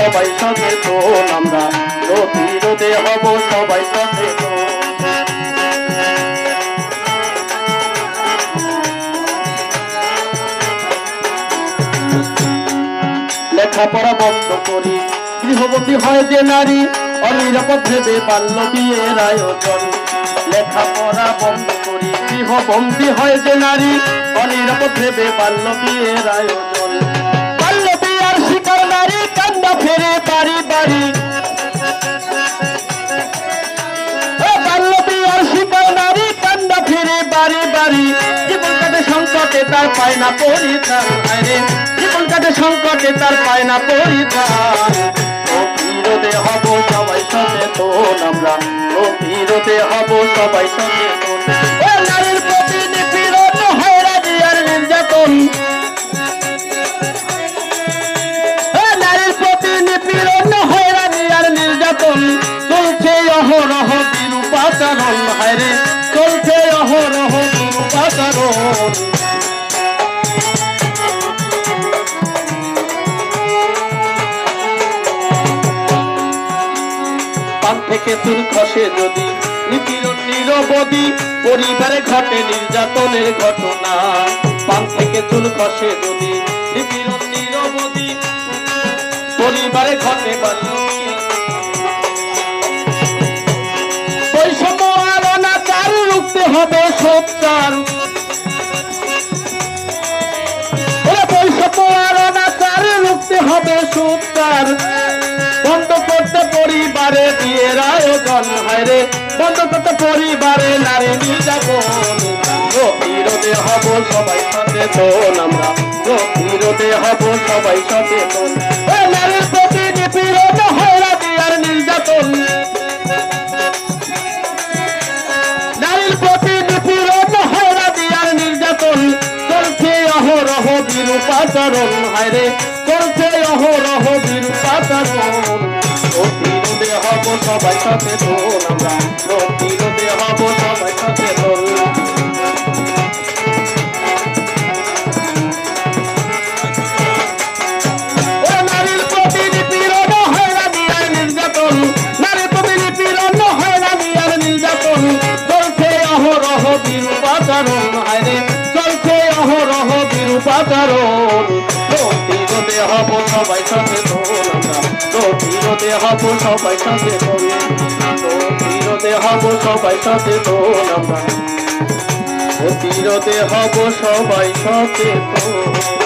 সবাই সচেতন আমরা। প্রতিরোধে হব সবাই সচেতন লেখাপড়া বন্ধ করি। গৃহবতী হয় যে নারী, অনিরাপদ ভেবে বাল্য বিয়ের আয়োজন। লেখাপড়া বন্ধ করি। গৃহবন্দী হয় যে নারী, অনিরাপদ ভেবে বাল্য বিয়ের আয়োজন। বাড়ি বাড়ি। জীবন সংকটে, তার পায় না পরিত্রাণ জীবন কাটে সংকটে, তার পায় না পরিত্রাণ প্রতিরোধে হব সবাই সচেতন আমরা। প্রতিরোধে হব সবাই সচেতন। পান থেকে চুল খসে যদি, নিপীড়ন নিরবধি, পরিবারে ঘটে নির্যাতনের ঘটনা। পান থেকে চুল খসে যদি, নিপীড়ন নিরবধি, পরিবারে ঘটে বাল্য অনাচার রুখতে হবে সত্যার বন্ধ করতে পরিবারে বিয়ের আয়োজন হয় রে। বন্ধ করতে পরিবারে নারী নির্যাতন। প্রতিরোধে হব, সবাই সচেতন। আমরা প্রতিরোধে হব, সবাই সচেতন। নারীর প্রতি বিরূপাচরণ হায়রে করছে অহরহ বিরূপাচরণ প্রতিরোধে হব সবাই সচেতন আমরা প্রতিরোধে হব সবাই সচেতন। বিরূপাচরণ প্রতিরোধে হব সবাই সচেতন প্রতিরোধে হব সবাই সচেতন প্রতিরোধে হব সবাই সচেতন আমরা প্রতিরোধে হব সবাই সচেতন